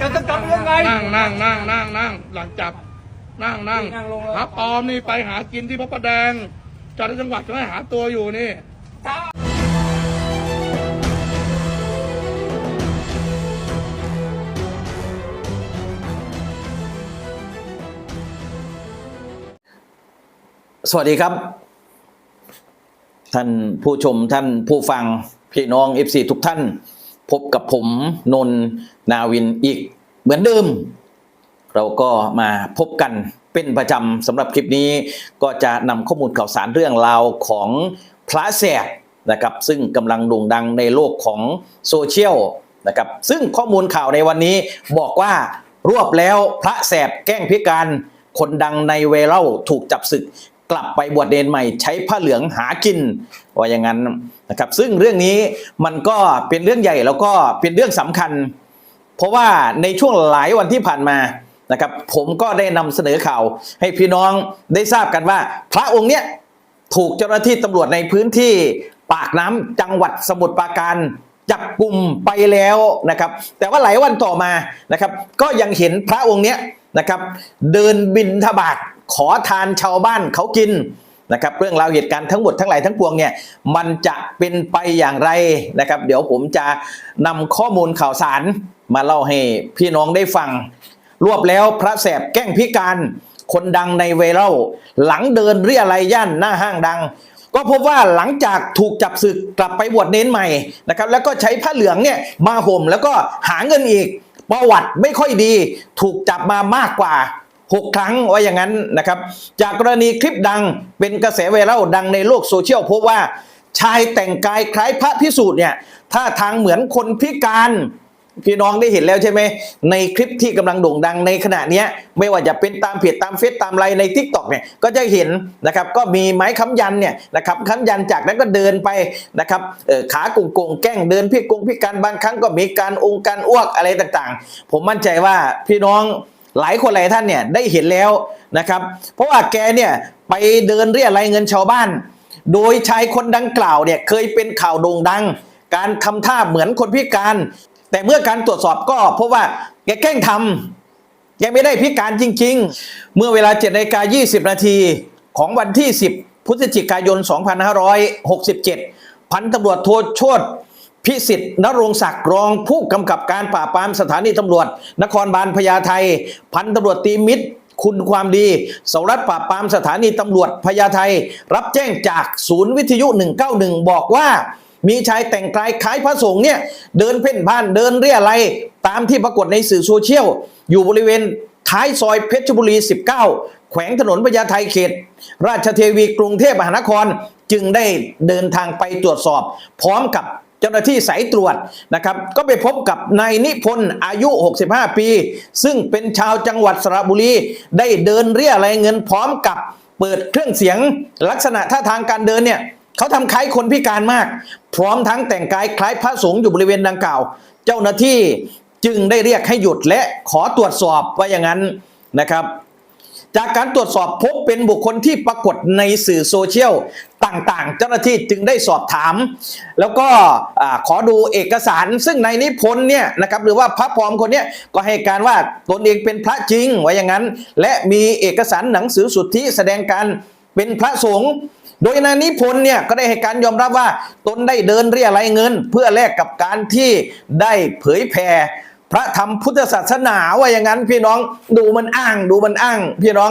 จะจะจับยังไง นั่งนั่งนั่งนั่งนั่งหลังจับ นั่งนั่งนั่งลงเลย หาปลอมนี่ไปหากินที่พระประแดงเจังจังหวัดก็ให้หาตัวอยู่นี่ สวัสดีครับ ท่านผู้ชมท่านผู้ฟังพี่น้อง FC ทุกท่าน พบกับผมนนท์นาวินอีกเหมือนเดิม เราก็มาพบกันเป็นประจำสำหรับคลิปนี้ก็จะนำข้อมูลข่าวสารเรื่องราวของพระแสบนะครับซึ่งกำลังโด่งดังในโลกของโซเชียลนะครับซึ่งข้อมูลข่าวในวันนี้บอกว่ารวบแล้วพระแสบแกล้งพิการคนดังในเวเล่าถูกจับศึก กลับไปบวชเนนใหม่ใช้ผ้าเหลืองหากินว่าอย่างนั้น นะครับซึ่งเรื่องนี้มันก็เป็นเรื่องใหญ่แล้วก็เป็นเรื่องสำคัญ เพราะว่าในช่วงหลายวันที่ผ่านมานะครับผมก็ได้นำเสนอข่าว ให้พี่น้องได้ทราบกันว่า พระองค์เนี้ยถูกเจ้าหน้าที่ตำรวจในพื้นที่ปากน้ำจังหวัดสมุทรปราการจับกลุ่มไปแล้วนะครับ แต่ว่าหลายวันต่อมานะครับ ก็ยังเห็นพระองค์เนี้ยนะครับ เดินบินทบาทขอทานชาวบ้านเขากิน นะครับเรื่องราวเหตุการณ์ทั้งหมดทั้งหลายทั้งปวงเนี่ยมันจะเป็นไปอย่างไรนะครับ เดี๋ยวผมจะนำข้อมูลข่าวสารมาเล่าให้พี่น้องได้ฟัง รวบแล้วพระแสบแกล้งพิการคนดังในเวเล่าหลังเดินเรียอะไรยย่านหน้าห้างดัง ก็พบว่าหลังจากถูกจับศึกกลับไปบวชเน้นใหม่นะครับแล้วก็ใช้ผ้าเหลืองเนี่ยมาห่มแล้วก็หาเงินอีกประวัติไม่ค่อยดี ถูกจับมามากกว่า 6 ครั้งว่าอย่างนั้นนะครับ จากกรณีคลิปดังเป็นกระแสไวรัลดังในโลกโซเชียลพบว่า ชายแต่งกายคล้ายพระพิสูจน์เนี่ยท่าทางเหมือนคนพิการพี่น้องได้เห็นแล้วใช่ไหมในคลิปที่กำลังโด่งดังในขณะนี้ไม่ว่าจะเป็นตามเพจตามเฟซตามไลน์ในทิกตอกเนี่ยก็จะเห็นนะครับก็มีไม้ค้ำยันเนี่ยนะครับค้ำยันจากนั้นก็เดินไปนะครับเออขาโกงโกงแกล้งเดินพี่กงพิการบางครั้งก็มีการองค์การอ้วกอะไรต่างๆ ผมมั่นใจว่าพี่น้อง หลายคนหลายท่านเนี่ยได้เห็นแล้วนะครับ เพราะว่าแกเนี่ยไปเดินเรียะไรายเงินชาวบ้าน โดยชายคนดังกล่าวเนี่ยเคยเป็นข่าวโด่งดัง การทำท่าเหมือนคนพิการ แต่เมื่อการตรวจสอบก็พบว่าแกแกล้งทำแกไม่ได้พิการจริง ๆ เมื่อเวลา7นาฬิกา20 นาทีของวันที่ 10 พฤศจิกายน 2567 พันตำรวจโทโชต พิสิทธิ์นรงศักดิ์รองผู้กำกับการปราบปรามสถานีตำรวจ นครบาลพญาไทพันตำรวจตีมิตรคุณความดีสารวัตรปราบปรามสถานีตำรวจพญาไทรับแจ้งจากศูนย์วิทยุ 191 บอกว่า มีชายแต่งกายคล้ายพระสงฆ์เนี่ยเดินเพ่นพ่านเดินเรียอะไรตามที่ปรากฏในสื่อโซเชียล อยู่บริเวณท้ายซอยเพชรบุรี 19 แขวงถนนพญาไทเขต ราชเทวีกรุงเทพมหานคร จึงได้เดินทางไปตรวจสอบ พร้อมกับ เจ้าหน้าที่สายตรวจนะครับ ก็ไปพบกับนายนิพนธ์อายุ 65 ปี ซึ่งเป็นชาวจังหวัดสระบุรี ได้เดินเรียอะไรายเงินพร้อมกับเปิดเครื่องเสียงลักษณะท่าทางการเดินเนี่ยเขาทำคล้ายคนพิการมาก พร้อมทั้งแต่งกายคล้ายพระสงฆ์อยู่บริเวณดังกล่าว เจ้าหน้าที่จึงได้เรียกให้หยุดและขอตรวจสอบว่าอย่างนั้นนะครับ จากการตรวจสอบพบเป็นบุคคลที่ปรากฏในสื่อโซเชียล ต่างๆ เจ้าหน้าที่จึงได้สอบถาม แล้วก็ขอดูเอกสาร ซึ่งในนิพนธ์เนี่ยนะครับหรือว่าพระพรอมคนเนี้ยก็ให้การว่าตนเองเป็นพระจริงไว่าอย่างนั้น และมีเอกสารหนังสือสุทธิแสดงการเป็นพระสงฆ์โดยนายนิพนธ์เนี่ยก็ได้ให้การยอมรับว่าตนได้เดินเรียอะไรายเงิน เพื่อแลกกับการที่ได้เผยแผ่ พระธรรมพุทธศาสนาว่าอย่างนั้นพี่น้องดูมันอ้างดูมันอ้าง พี่น้อง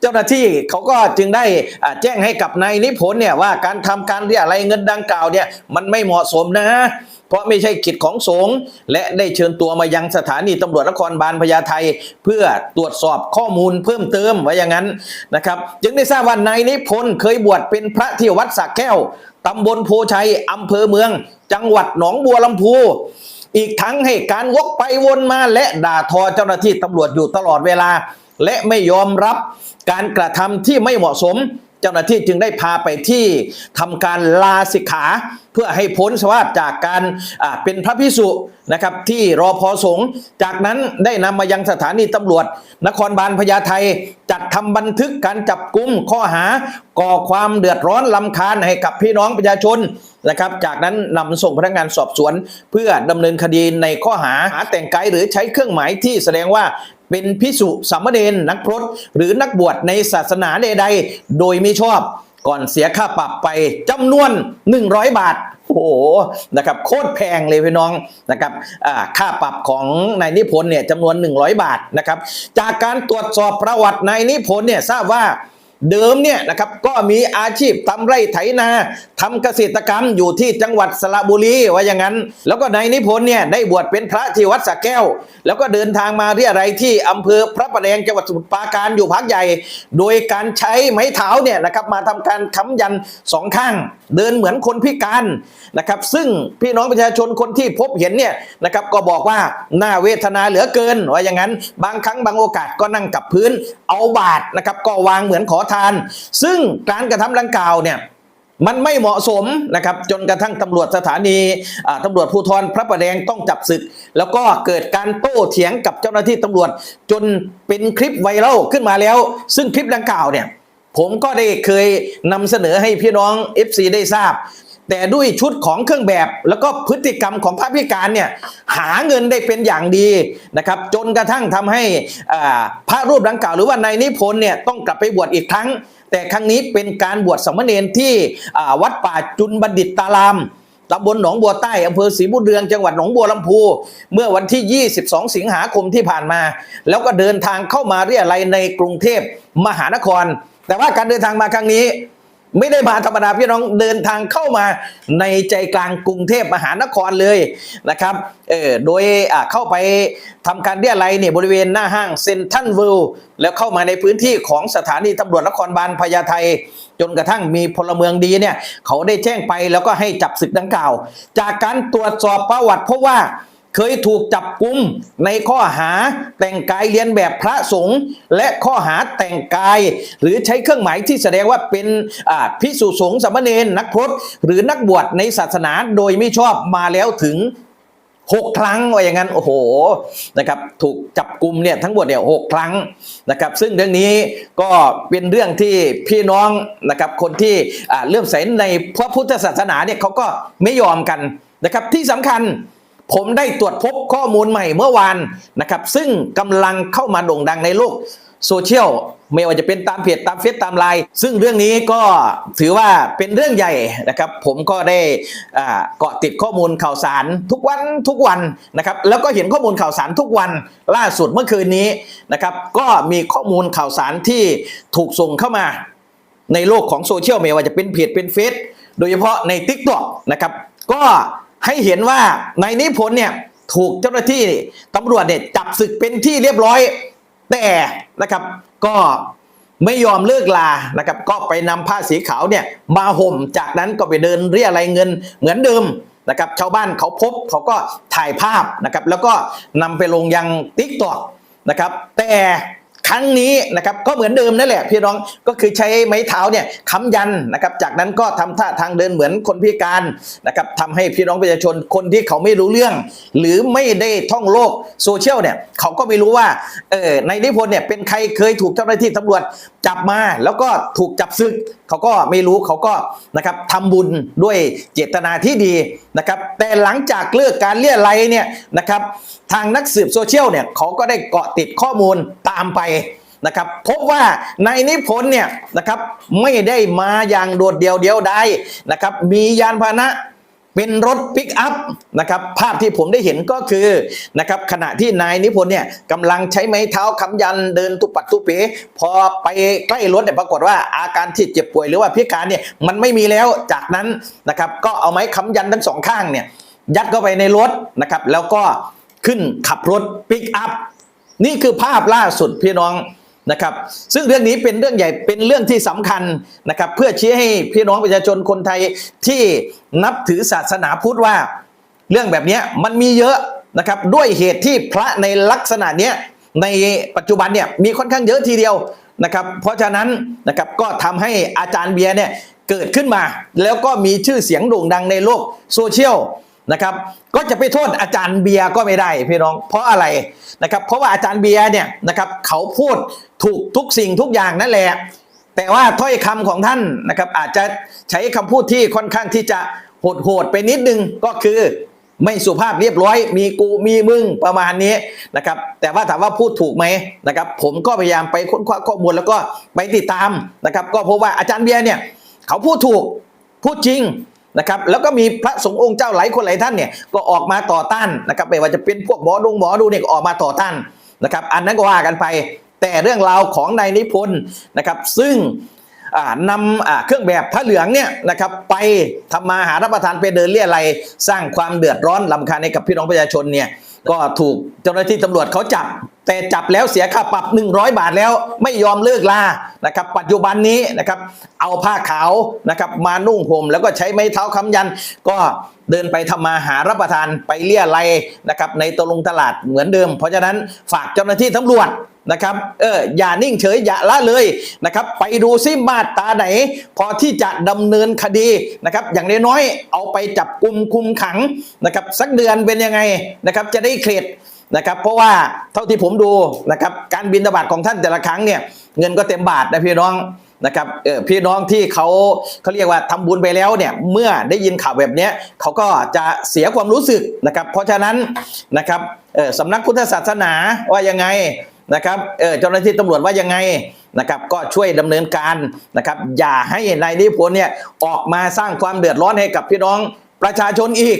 เจ้าหน้าที่เขาก็จึงได้แจ้งให้กับนายนิพนธ์เนี่ยว่าการทำการเรียอะไรเงินดังกล่าวเนี่ยมันไม่เหมาะสมนะ เพราะไม่ใช่กิจของสงฆ์และได้เชิญตัวมายังสถานีตำรวจนครบาลพญาไทเพื่อตรวจสอบข้อมูลเพิ่มเติมว่าอย่างนั้นนะครับ จึงได้ทราบว่านายนิพนธ์เคยบวชเป็นพระที่วัดสักแก้วตำบลโพชัยอำเภอเมือง จังหวัดหนองบัวลำพู อีกทั้งให้การวกไปวนมาและด่าทอเจ้าหน้าที่ตำรวจอยู่ตลอดเวลา และไม่ยอมรับการกระทำที่ไม่เหมาะสม เจ้าหน้าที่จึงได้พาไปที่ทำการลาสิกขา เพื่อให้พ้นสภาพจากการเป็นพระพิสุนะครับที่รอพอสงฆ์จากนั้นได้นำมายังสถานีตำรวจ นครบาลพญาไทจัดทำบันทึกการจับกุมข้อหาก่อความเดือดร้อนลำคาญให้กับพี่น้องประชาชนนะครับ จากนั้นนำส่งพนักงานสอบสวน เพื่อดำเนินคดีในข้อหาหาแต่งกายหรือใช้เครื่องหมายที่แสดงว่า เป็นพิสุสามเณรนักพรตหรือนักบวชในศาสนาใดๆ โดยไม่ชอบก่อนเสียค่าปรับไปจำนวน 100 บาท โอ้โห นะครับ โคตรแพงเลยพี่น้อง นะครับค่าปรับของนายนิพนธ์เนี่ยจำนวน 100 บาทนะครับ จากการตรวจสอบประวัตินายนิพนธ์เนี่ยทราบว่า เดิมเนี่ยนะครับก็มีอาชีพทำไร่ไถนาทำเกษตรกรรมอยู่ที่จังหวัดสระบุรีว่าอย่างนั้น แล้วก็นายนิพนธ์เนี่ยได้บวชเป็นพระที่วัดสระแก้ว แล้วก็เดินทางมาเรียอะไรที่อำเภอพระประแดงจังหวัดสมุทรปราการอยู่พักใหญ่ โดยการใช้ไม้เท้าเนี่ยนะครับมาทำการค้ำยันสองข้าง เดินเหมือนคนพิการนะครับซึ่งพี่น้องประชาชนคนที่พบเห็นเนี่ยนะครับก็บอกว่าหน่าเวทนาเหลือเกินว่าอย่างนั้น บางครั้งบางโอกาสก็นั่งกับพื้นเอาบาทนะครับก็วางเหมือนขอทาน ซึ่งการกระทำดังกล่าวเนี่ยมันไม่เหมาะสมนะครับจนกระทั่งตำรวจสถานีอ่าตำรวจภูธรพระประแดงต้องจับศึก แล้วก็เกิดการโต้เถียงกับเจ้าหน้าที่ตำรวจ จนเป็นคลิปไวรัลขึ้นมาแล้ว ซึ่งคลิปดังกล่าวเนี่ยผมก็ได้เคยนำเสนอให้พี่น้อง FC ได้ทราบ แต่ด้วยชุดของเครื่องแบบ แล้วก็พฤติกรรมของพระพิการเนี่ยหาเงินได้เป็นอย่างดีนะครับ จนกระทั่งทำให้อ่าพระรูปดังกล่าวหรือว่านายนิพนธ์เนี่ยต้องกลับไปบวชอีกครั้ง แต่ครั้งนี้เป็นการบวชสามเณรที่วัดป่าจุนบัณฑิตตารามตำบลหนองบัวใต้อำเภอศรีบุญเรืองจังหวัดหนองบัวลำพู เมื่อวันที่ 22 สิงหาคมที่ผ่านมา แล้วก็เดินทางเข้ามาเรียอะไรในกรุงเทพมหานคร แต่ว่าการเดินทางมาครั้งนี้ ไม่ได้มาธรรมดาพี่น้องเดินทางเข้ามาในใจกลางกรุงเทพมหานครเลยนะครับเออโดยอ่าเข้าไปทำการเรียอะไรเนี่ยบริเวณหน้าห้างเซ็นทรัลเวิลด์แล้วเข้ามาในพื้นที่ของสถานีตำรวจนครบาลพญาไทจนกระทั่งมีพลเมืองดีเนี่ยเขาได้แจ้งไปแล้วก็ให้จับศึกดังกล่าว จากการตรวจสอบประวัติพบว่า เคยถูกจับกุมในข้อหาแต่งกายเรียนแบบพระสงฆ์และข้อหาแต่งกาย หรือใช้เครื่องหมายที่แสดงว่าเป็นพิสุสงฆ์สามเณรนักพรตหรือนักบวชในศาสนาโดยไม่ชอบมาแล้วถึงหกครั้งว่าอย่างนั้นโอ้โหนะครับถูกจับกลุ่มเนี่ยทั้งหมดเนี่ยหกครั้งนะครับซึ่งเรื่องนี้ก็เป็นเรื่องที่พี่น้องนะครับคนที่เลื่อมใสในพระพุทธศาสนาเนี่ยเขาก็ไม่ยอมกันนะครับที่สำคัญ ผมได้ตรวจพบข้อมูลใหม่เมื่อวานนะครับ ซึ่งกำลังเข้ามาโด่งดังในโลกโซเชียลไม่ว่าจะเป็นตามเพจตามเฟซตามไลน์ซึ่งเรื่องนี้ก็ถือว่าเป็นเรื่องใหญ่นะครับ ผมก็ได้เกาะติดข้อมูลข่าวสารทุกวันทุกวันนะครับ แล้วก็เห็นข้อมูลข่าวสารทุกวันล่าสุดเมื่อคืนนี้นะครับ ก็มีข้อมูลข่าวสารที่ถูกส่งเข้ามาในโลกของโซเชียลไม่ว่าจะเป็นเพจเป็นเฟซโดยเฉพาะใน t ิ k t o k นะครับ ก็ ให้เห็นว่าในนิพนธ์เนี่ยถูกเจ้าหน้าที่ตำรวจเนี่ยจับศึกเป็นที่เรียบร้อย แต่นะครับก็ไม่ยอมเลิกลานะครับ ก็ไปนำผ้าสีขาวเนี่ยมาห่ม จากนั้นก็ไปเดินเรียอะไรเงินเหมือนเดิมนะครับ ชาวบ้านเขาพบเขาก็ถ่ายภาพนะครับ แล้วก็นำไปลงยัง t ิ k t o k นะครับ แต่ ครั้งนี้นะครับก็เหมือนเดิมนั่นแหละพี่น้องก็คือใช้ไม้เท้าเนี่ยค้ำยันนะครับจากนั้นก็ทำท่าทางเดินเหมือนคนพิการนะครับทำให้พี่น้องประชาชนคนที่เขาไม่รู้เรื่อง หรือไม่ได้ท่องโลกโซเชียลเนี่ยเขาก็ไม่รู้ว่าเออในนิพนธ์เนี่ยเป็นใครเคยถูกเจ้าหน้าที่ตำรวจจับมาแล้วก็ถูกจับศึกเขาก็ไม่รู้เขาก็นะครับทำบุญด้วยเจตนาที่ดีนะครับแต่หลังจากเลิกการเลี่ยไรเนี่ยนะครับทางนักสืบโซเชียลเนี่ยเขาก็ได้เกาะติดข้อมูลตามไป นะครับพบว่าในนิพนธ์เนี่ยนะครับไม่ได้มาอย่างโดดเดี่ยวเดียวได้นะครับมียานพาหนะเป็นรถปิกอัพนะครับภาพที่ผมได้เห็นก็คือนะครับขณะที่นายนิพนธ์เนี่ยกำลังใช้ไม้เท้าค้ำยันเดินตุปัดตุเป๋พอไปใกล้รถเนี่ยปรากฏว่าอาการที่เจ็บป่วยหรือว่าพิการเนี่ยมันไม่มีแล้วจากนั้นนะครับก็เอาไม้ค้ำยันทั้งสองข้างเนี่ยยัดเข้าไปในรถนะครับแล้วก็ขึ้นขับรถปิกอัพนี่คือภาพล่าสุดพี่น้อง นะครับซึ่งเรื่องนี้เป็นเรื่องใหญ่เป็นเรื่องที่สำคัญนะครับเพื่อชี้ให้พี่น้องประชาชนคนไทยที่นับถือศาสนาพุทธว่า เรื่องแบบนี้มันมีเยอะนะครับด้วยเหตุที่พระในลักษณะเนี้ยในปัจจุบันเนี่ยมีค่อนข้างเยอะทีเดียวนะครับเพราะฉะนั้นนะครับก็ทำให้อาจารย์เบียร์เนี่ยเกิดขึ้นมา แล้วก็มีชื่อเสียงโด่งดังในโลกโซเชียล นะครับ ก็จะไปโทษอาจารย์เบียร์ก็ไม่ได้พี่น้อง เพราะอะไรนะครับ เพราะว่าอาจารย์เบียร์เนี่ยนะครับเขาพูดถูกทุกสิ่งทุกอย่างนั่นแหละ แต่ว่าถ้อยคำของท่านนะครับอาจจะใช้คำพูดที่ค่อนข้างที่จะโหดๆไปนิดนึงก็คือไม่สุภาพเรียบร้อย มีกูมีมึงประมาณนี้นะครับ แต่ว่าถามว่าพูดถูกไหมนะครับ ผมก็พยายามไปค้นคว้าข้อมูลแล้วก็ไปติดตามนะครับ ก็พบว่าอาจารย์เบียร์เนี่ยเขาพูดถูกพูดจริง นะครับแล้วก็มีพระสงฆ์องค์เจ้าหลายคนหลายท่านเนี่ยก็ออกมาต่อต้านนะครับไม่ว่าจะเป็นพวกหมอดงหมอดูเนี่ยก็ออกมาต่อต้านนะครับอันนั้นก็ว่ากันไป แต่เรื่องราวของนายนิพนธ์นะครับซึ่งนำเครื่องแบบพระเหลืองเนี่ยนะครับไปทำมาหารับประทานไปเดินเลี่ยไรสร้างความเดือดร้อนลำคาญให้กับพี่น้องประชาชนเนี่ยก็ถูกเจ้าหน้าที่ตำรวจเขาจับแต่จับแล้วเสียค่าปรับ 100 บาทแล้วไม่ยอมเลิกลานะครับ ปัจจุบันนี้นะครับ เอาผ้าขาวนะครับ มานุ่งห่มแล้วก็ใช้ไม้เท้าค้ำยัน ก็เดินไปทำมาหารับประทานไปเลี่ยไรนะครับ ในตลงตลาดเหมือนเดิม เพราะฉะนั้นฝากเจ้าหน้าที่ตำรวจนะครับเอออย่านิ่งเฉยอย่าละเลยนะครับ ไปดูซิมาตาไหน พอที่จะดำเนินคดีนะครับ อย่างน้อยๆเอาไปจับกลุ่มคุมขังนะครับ สักเดือนเป็นยังไงนะครับ จะได้เครด นะครับ เพราะว่าเท่าที่ผมดูนะครับการบินตบาทของท่านแต่ละครั้งเนี่ยเงินก็เต็มบาทนะพี่น้องนะครับเออพี่น้องที่เขาเขาเรียกว่าทำบุญไปแล้วเนี่ยเมื่อได้ยินข่าวแบบนี้เขาก็จะเสียความรู้สึกนะครับ เพราะฉะนั้นนะครับเออสำนักพุทธศาสนาว่ายังไงนะครับเออเจ้าหน้าที่ตำรวจว่ายังไงนะครับ ก็ช่วยดำเนินการนะครับ อย่าให้นายนิพนธ์เนี่ยออกมาสร้างความเดือดร้อนให้กับพี่น้องประชาชนอีก